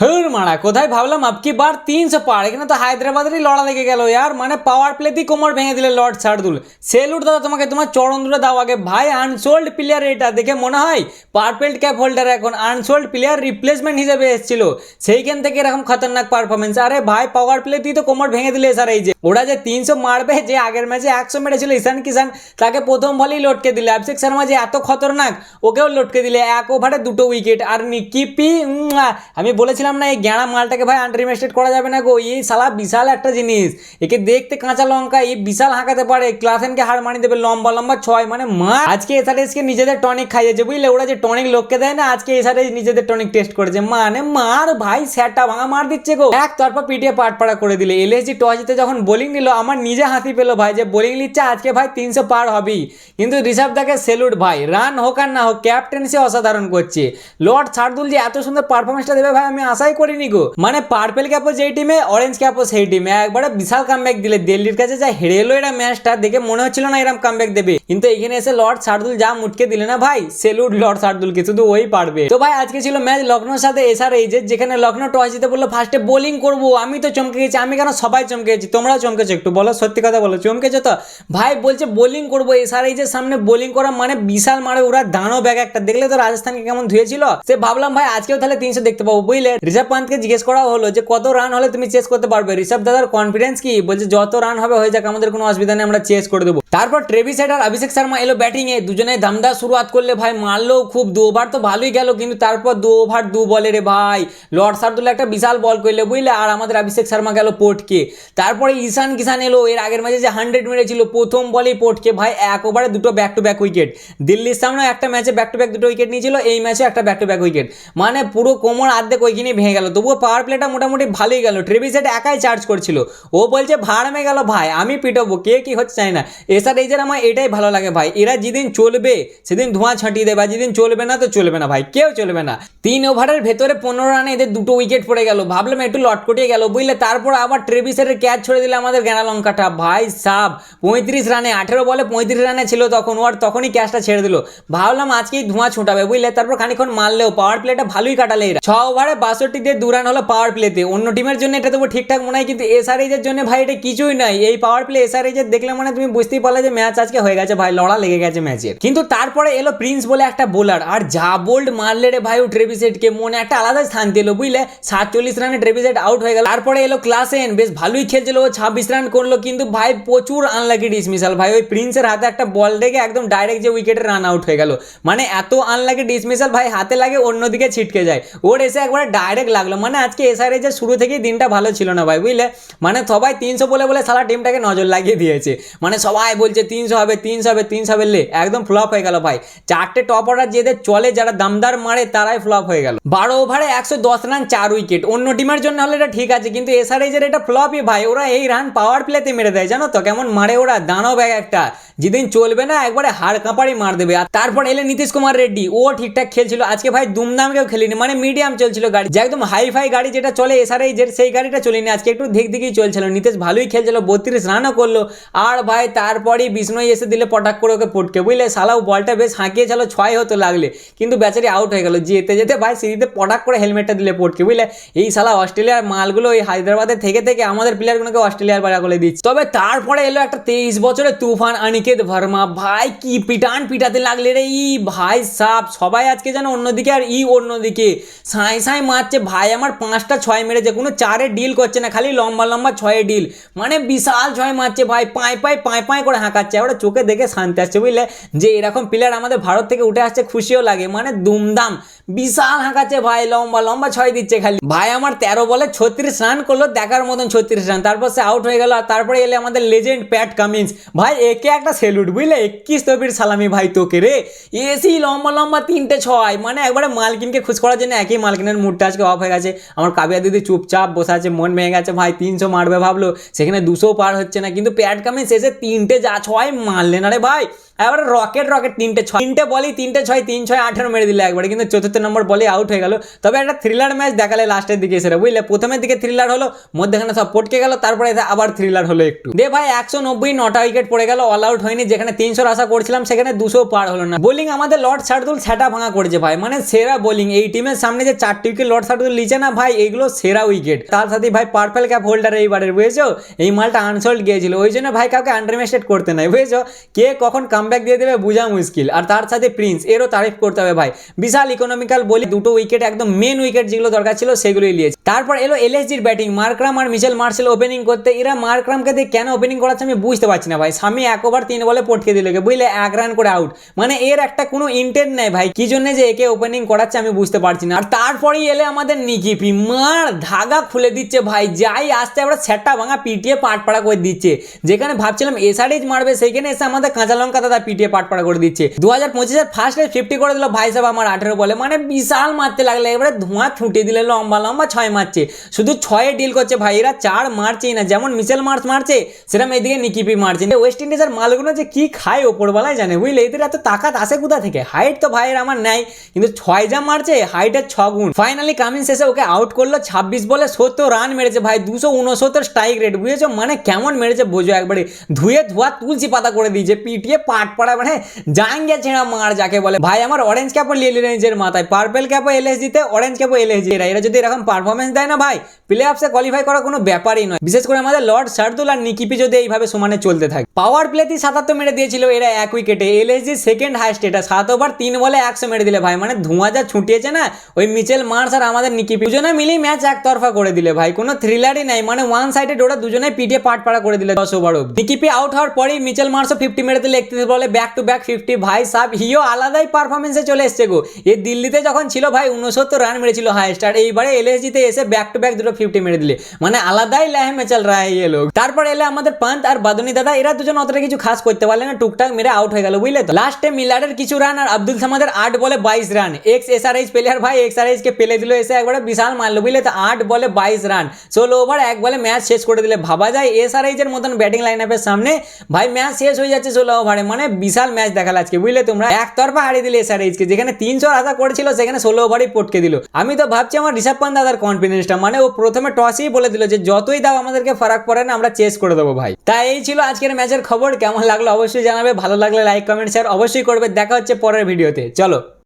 হুর মারা, কোথায় ভাবলাম আপকি বার তিনশো পার, এখানে তো হায়দ্রাবাদেরই লড়া লেগে গেল ইয়ার মানে পাওয়ার প্লে প্লেতেই কোমর ভেঙে দিলে লর্ড শার্দুল। সেলুট দাদা, তোমাকে তোমার চরণ দুটো দাও আগে। ভাই আনসোল্ড প্লেয়ার এটা, দেখে মনে হয় পারফেক্ট ক্যাপ হোল্ডার এখন আনসোল্ড প্লেয়ার রিপ্লেসমেন্ট হিসেবে এসেছিল। সেইখান থেকে এরকম খতরনাক পারফরমেন্স আরে ভাই পাওয়ার প্লেতেই তো কোমর ভেঙে দিলে স্যার এই যে ওরা যে তিনশো মারবে, যে আগের ম্যাচে একশো মেরেছিল ঈশান কিষান, তাকে প্রথম বলেই লটকে দিলে। অভিষেক শর্মা যে এত খতরনাক, ওকেও লটকে দিলে। এক ওভারে দুটো উইকেট আর নিকিপি আমি বলেছিলাম না, এই গ্যাঁড়া মালটাকে ভাই আন্ডারমেস্টেড করা যাবে না গো। এই সালা বিশাল একটা জিনিস। একে দেখতে কাঁচা লঙ্কা, এই বিশাল হাঁকাতে পারে। ক্লাসেনকে হার মানিয়ে দেবে লম্বা লম্বা ছয় মানে মা আজকে এসআরএসকে নিজেদের টনিক খাইয়েছে, বুঝলে? ওরা যে টনিক লোককে দেয় না, আজকে এসআরএস নিজেদের টনিক টেস্ট করেছে। মানে মার ভাই, স্যারটা ভাঙা মার দিচ্ছে গো। এক তরফা পিটিয়ে পাট পাড়া করে দিলে। এলএসজি টস জিতে যখন বোলিং নিল, আমার নিজে হাসি পেল ভাই যে বোলিং নিচ্ছে, আজকে ভাই তিনশো পার হবেই। কিন্তু ঋষভ দাকে সেলুট ভাই। রান হোক আর না হোক ক্যাপ্টেন্সি অসাধারণ করছে। লর্ড শার্দুল যে এত সুন্দর পারফরমেন্সটা দেবে ভাই, আমি আশাই করিনি গো। মানে পার্পেল ক্যাপও যেই টিমে অরেঞ্জ ক্যাপও সেই টিমে একবারে বিশাল কামব্যাক দিলে। দিল্লির কাছে যা হেরে এলো এটা ম্যাচটা দেখে মনে হচ্ছিল না এরকম কামব্যাক দেবে। কিন্তু এখানে এসে লর্ড শার্দুল যা মুটকে দিলে না ভাই সেলুট লর্ড শার্দুলকে, শুধু ওই পারবে। তো ভাই, আজকে ছিল ম্যাচ লখনৌর সাথে এসআর এইজের যেখানে লখনৌ টস জিতে বলল ফার্স্টে বোলিং করব, আমি তো চমকে গেছি, আমি কেন সবাই চমকে গেছি? তোমরাও চমকেছো একটু বলো, সত্যি কথা বলো, চমকেছো তো? ভাই, বলছে বোলিং করব এসআর এইজের সামনে বোলিং করা মানে বিশাল মারে, ওরা দানো ব্যাগ একটা। দেখলে তো রাজস্থানকে কেমন ধুয়েছিল? সে ভাবলাম, ভাই, আজকেও তাহলে তিনশো দেখতে পাবো, বুঝলে? ঋষভ পান্তকে জিজ্ঞেস করা হলো যে কত রান হলে তুমি চেস করতে পারবে? ঋষভ দাদার কনফিডেন্স কি? বলছে, যত রান হবে, হয়ে যাক, আমাদের কোনো অসুবিধা নেই, আমরা চেস করে দেবো। তারপর ট্রেভিস হেড আর অভিষেক শর্মা এলো ব্যাটিং এ। দুজনে দামদার শুরুয়াত করলে, ভাই মারলো খুব, দু ওভার তো ভালোই গেল, কিন্তু তারপর দু ওভার দু বলে রে ভাই। লর্ড শার্দুল একটা বিশাল বল করলে, বুঝলে? আর আমাদের অভিষেক শর্মা গেল পোর্টকে তারপরে ঈশান কিষান এলো, এর আগের ম্যাচে যে হান্ড্রেড মেরেছিল, প্রথম বলেই পোর্টকে ভাই, এক ওভারে দুটো ব্যাক টু ব্যাক উইকেট দিল্লির সামনে একটা ম্যাচে ব্যাক টু ব্যাক দুটো উইকেট নিয়েছিল, এই ম্যাচে একটা ব্যাক টু ব্যাক উইকেট মানে পুরো কোমর আর্ধেক ওইখানেই ভেঙে গেল। তবুও পাওয়ার প্লেটা মোটামুটি ভালোই গেল। ট্রেভিস হেড একাই চার্জ করছিল। ও বলছে, ভাড়মে গেল ভাই, আমি পিটাবো। কে কি হচ্ছে চাই না। এসার এইজের আমার এটাই ভালো লাগে ভাই। এরা যেদিন চলবে, সেদিন ধোঁয়া ছাঁটিয়ে দেবে যেদিন চলবে না, তো চলবে না ভাই। কেউ চলবে না। তিন ওভারের ভেতরে পনেরো রানে এদের দুটো উইকেট পড়ে গেল। ভাবলাম একটু লটকটিয়ে গেল, বুঝলে? তারপর আবার ট্রেভিসের ক্যাচ ছড়ে দিলে আমাদের গেনা লঙ্কাটা ভাই সাব, পঁয়ত্রিশ রানে আঠেরো বলে পঁয়ত্রিশ রানে ছিল তখন। ও আর তখনই ক্যাচটা ছেড়ে দিল। ভাবলাম আজকেই ধোঁয়া ছোটাবে, বুঝলে? তারপর খানিক্ষণ মারলেও পাওয়ার প্লেটা ভালোই কাটালে এরা। ছ ওভারে বাষট্টি দিয়ে দু রান হলো পাওয়ার প্লেতে অন্য টিমের জন্য এটা তবু ঠিকঠাক মনে হয়, কিন্তু এসআরএইচের জন্য ভাই এটা কিছুই নাই। এই পাওয়ার প্লে এসআরএইচের দেখলে মানে তুমি বুঝতেই পারলে যে ম্যাচ আজকে হয়ে গেছে ভাই, লড়া লেগে গেছে ম্যাচের কিন্তু তারপরে এলো প্রিন্স বলে একটা বোলার আর যা বোল্ড মারলে রে ভাই ট্রেভিসেটকে মনে একটা আলাদা স্থান দিল, বুঝলে? সাতচল্লিশ রানে ট্রেভিসেট আউট হয়ে গেল। তারপরে এলো ক্লাসেন বেশ ভালোই খেলছিল ও, ছাব্বিশ রান করল, কিন্তু ভাই প্রচুর আনলাকি ডিসমিসাল ভাই ওই প্রিন্সের হাতে একটা বল দেখে একদম ডাইরেক্ট যে উইকেটে রান আউট হয়ে গেল। মানে এত আনলাকি ডিসমিসাল ভাই হাতে লাগে অন্যদিকে ছিটকে যায়। ওর এসে একবার ডাইরেক্ট লাগল। মানে আজকে এসআরএ শুরু থেকেই দিনটা ভালো ছিল না ভাই, বুঝলে? মানে সবাই তিনশো বলে বলে সারা টিমটাকে নজর লাগিয়ে দিয়েছে। মানে সবাই বলছে তিনশো হবে তিনশো হবে তিনশো হবে, লে, একদম ফ্লপ হয়ে গেল ভাই। চারটে টপ অর্ডার যেদের চলে, যারা দামদার মারে, তারাই ফ্লপ হয়ে গেল। বারো ওভারে একশো দশ রান চার উইকেট অন্য টিমের জন্য হলে এটা ঠিক আছে, কিন্তু এসআরএইচের এটা ফ্লপই ভাই। ওরা এই রান পাওয়ার প্লেতে মেরে দেয়, জানো তো? কেমন মারে ওরা, দানব ব্যাগ একটা। যেদিন চলবে না, একবারে হাড় কাঁপাড়ি মার দেবে। আর তারপর এলে নীতিশ কুমার রেড্ডি, ও ঠিকঠাক খেলছিল। আজকে ভাই দুমদাম কেউ খেলিনি মানে মিডিয়াম চলছিল গাড়ি। একদম হাই ফাই গাড়ি যেটা চলে, এসআরআই যে, সেই গাড়িটা চলিনি। আজকে একটু দিক দিকেই চলছিল। নীতিশ ভালোই খেলছিল, বত্রিশ রানও করল। আর ভাই, তারপরেই বিষ্ণুই এসে দিলে পটাক করে ওকে পটকে। বুঝলে সালাও বলটা বেশ হাঁকিয়েছিল, ছয় হতো লাগলে। কিন্তু বেচারি আউট হয়ে গেল। যেতে যেতে ভাই, সিঁড়িতে পটাক করে হেলমেটটা দিলে পটকে, বুঝলে? এই সালা অস্ট্রেলিয়ার মালগুলো ওই হায়দ্রাবাদে থেকে থেকে আমাদের প্লেয়ারগুলোকে অস্ট্রেলিয়ার বাড়া করে দিচ্ছে। তবে তারপরে এলো একটা তেইশ বছরের তুফান অনিকেত ভার্মা। ভাই, কি পিটান পিটাতে লাগলে রে ই। ভাই, সাপ, সবাই আজকে যেন অন্যদিকে আর ই অন্যদিকে। সাঁই সাঁই মারছে ভাই, আমার পাঁচটা ছয় মেরেছে, কোনো চারে ডিল করছে না, খালি লম্বা লম্বা ছয়ে ডিল মানে বিশাল ছয় মারছে, ভাই, পাঁয় পাঁয় পাঁয় পাঁয় করে হাঁকাচ্ছে। ওরা চোখে দেখে শান্তি আসছে, বুঝলে? যে এরকম প্লেয়ার আমাদের ভারত থেকে উঠে আসছে, খুশিও লাগে। মানে দুমদাম। বিশাল হাঁকাচ্ছে ভাই, লম্বা লম্বা ছয় দিচ্ছে খালি। ভাই আমার তেরো বলে ছত্রিশ রান করল, দেখার মতন ছত্রিশ রান তারপর সে আউট হয়ে গেল, আর তারপরে এলে আমাদের লেজেন্ড প্যাট কামিন্স ভাই, একে একটা সেলুট বুঝলে? একিস তবির সালামি ভাই তোকে রে। এসি লম্বা লম্বা তিনটে ছয়। মানে একবারে মালকিনকে খুশ করার জন্য একই মালকিনের মুডটা আজকে অফ হয়ে গেছে। আমার কাবিয়া দিদি চুপচাপ বসে আছে, মন ভেঙে গেছে, ভাই তিনশো মারবে ভাবলো। সেখানে দুশো পার হচ্ছে না, কিন্তু প্যাট কামিন্স এসে তিনটে যা ছয় মারলে না রে ভাই এবারে রকেট রকেট তিনটে ছয়। তিনটে বলি তিনটে ছয়, তিন ছয়, আঠেরো মেরে দিলে একবারে, কিন্তু চতুর্থ উনসত্তর নম্বর বলে আউট হয়ে গেল। তবে একটা থ্রিলার ম্যাচ দেখালে লাস্টের দিকে এসে বুঝলে? প্রথমের দিকে থ্রিলার হলো, মধ্যখানে সব পটকে গেল, তারপরে আবার থ্রিলার হলো একটু। দে ভাই, একশো নব্বই নটা উইকেট পড়ে গেল অল আউট হয়নি, যেখানে তিনশোর আশা করছিলাম, সেখানে দুশো পার হলো না। বোলিং আমাদের লর্ড শার্দুল সেটা ভাঙা করেছে ভাই মানে সেরা বোলিং এই টিমের সামনে যে চারটি উইকেট লর্ড শার্দুল লিচে না ভাই, এগুলো সেরা উইকেট তার সাথে ভাই পার্পেল ক্যাপ হোল্ডার এইবারের, বুঝেছ? এই মালটা আনসোল্ড গিয়েছিল, ওই জন্য ভাই কাউকে আন্ডারমেস্টেড করতে নাই, বুঝেছ? কে কখন কামব্যাক দিয়ে দেবে, বোঝা মুশকিল। আর তার সাথে প্রিন্স এরও তারিফ করতে হবে ভাই। বিশাল ইকোনমিক্যাল বলি, দুটো উইকেট একদম মেন উইকেট যেগুলো দরকার ছিল সেগুলোই নিয়েছে। তারপর এলো এলএসজির ব্যাটিং মার্করাম আর মিচেল মার্সেল ওপেনিং করতে। এরা মার্করামকে দিয়ে কেন ওপেনিং করাচ্ছে আমি বুঝতে পারছি না ভাই। স্বামী এক ওভার তিন বলে পটকে দিল বুঝলে? এক রান করে আউট মানে এর একটা কোনো ইন্টেন্ট নেই ভাই। কি জন্য যে একে ওপেনিং করাচ্ছে আমি বুঝতে পারছি না। আর তারপরেই এলে আমাদের নিকিপি মার ধাগা খুলে দিচ্ছে ভাই। যাই আসতে আমরা সেটটা ভাঙা পিটিয়ে পাটপাড়া করে দিচ্ছে। যেখানে ভাবছিলাম এসআরএইচ মারবে, সেইখানে এসে আমাদের কাঁচা লঙ্কা দাদা পিটিয়ে পাটপাড়া করে দিচ্ছে। দু হাজার পঁচিশের ফার্স্টে ফিফটি করে দিল ভাই সাহেব আমার আঠেরো বলে। মানে বিশাল মারতে লাগলে, এবারে ধোঁয়া ছুটে দিলে লম্বা লম্বা ছয় মারছে। শুধু ছয়ে ডিল করছে ভাই এরা চার মারছেই না, যেমন মিশেল মার্চ মারছে, সেরকম এদিকে নিকিপি মারছে। ওয়েস্ট ইন্ডিজের মালগুলো যে কি খায় ওপরবেলায় জানে, বুঝলে? এদের এত তাকাত আসে কোথা থেকে? হাইট তো ভাইয়ের আমার নাই, কিন্তু ছয় যা মারছে হাইটের ছ গুণ। ফাইনালি কামিং শেষে ওকে আউট করল ছাব্বিশ বলে সত্তর রান মেরেছে ভাই, দুশো উনসত্তর স্ট্রাইক রেট বুঝেছ? মানে কেমন মেরেছে বোঝো একবারে। ধুয়ে ধোয়া তুলসি পাতা করে দিয়েছে, পিটিয়ে পাট পড়া মানে জাঙ্গে ছেঁড়া মার যাকে বলে। ভাই, আমার অরেঞ্জ লিয়ে নিলেন নিজের মাথায় পার্পেল ক্যাপও এলএস দিতে অরেঞ্জ ক্যাপও এলএস দিয়ে এরা যদি এরকম পারফরমেন্স দেয় না ভাই প্লে অফসে কোয়ালিফাই করা কোনো ব্যাপারই নয়। বিশেষ করে আমাদের লর্ড শার্দুল আর নিকিপি যদি এইভাবে সমানে চলতে থাকে। পাওয়ার প্লেতেই সাতাত্তর মেরে দিয়েছিল এরা এক উইকেটে এলএসজি সেকেন্ড হাইস্ট এটা সাত ওভার তিন বলে একশো মেরে দিলে ভাই। মানে ধোঁয়া যা ছুটিয়েছে না, ওই মিচেল মার্স আর আমাদের নিকিপি দুজনে মিলেই ম্যাচ একতরফা করে দিলে ভাই। কোনো থ্রিলারই নাই। মানে ওয়ান সাইডেড ওরা দুজনে পিটিয়ে পাট পাড়া করে দিলে দশ ওভার অব্দি নিকিপি আউট হওয়ার পরেই মিচেল মার্সও ফিফটি মেরে দিলে একত্রিশ বলে ব্যাক টু ব্যাক ফিফটি ভাই সাব, হিও আলাদাই পারফরমেন্সে চলে এসছে গো। এ দিল্লিতে যখন ছিল ভাই উনসত্তর রান মেরেছিল হাইস্ট আর এইবারে এলএসজিতে এসে ব্যাক টু ব্যাক দুটো ফিফটি মেরে দিলে। মানে আলাদাই ল্যাহ মেচাল রায় এ লোক। তারপর এলে আমাদের পান্ত আর বাদনি দাদা, এরা দুজন অতটা কিছু খাস করতে পারলে না, টুকটাক মেরে আউট হয়ে গেল, বুঝলে তো? লাস্টে মিলারের কিছু রান আর আব্দুল সামাদের আট বলে বাইশ রান এক্স এসআরএইচ প্লেয়ার ভাই এক্সআরএইচ কে পেলে দিল, এসে একবারে বিশাল মারলো, বুঝলে তো? আট বলে বাইশ রান ষোলো ওভার এক বলে ম্যাচ শেষ করে দিলে। ভাবা যায় এস আর এসআরএইচ এর মতন ব্যাটিং লাইন আপের সামনে ভাই ম্যাচ শেষ হয়ে যাচ্ছে ষোলো ওভারে মানে বিশাল ম্যাচ দেখাল আজকে, বুঝলে তোমরা? একতরফা হারিয়ে দিলে এসআরএইচ কে, যেখানে তিনশো আশা করেছিল সেখানে ষোলো ওভারই পটকে দিল। আমি তো ভাবছি আমার ঋষভ পান্ত দাদার কনফিডেন্সটা মানে ও প্রথমে টসেই বলে দিল যে, যতই দাও, আমাদেরকে ফারাক পড়ে না, আমরা চেস করে দেবো ভাই। তাই এই ছিল আজকের ম্যাচের খবর। কেমন লাগল অবশ্যই জানাবে। ভালো লাগলে লাইক কমেন্ট শেয়ার অবশ্যই করবে। দেখা হচ্ছে পরের ভিডিওতে চলো।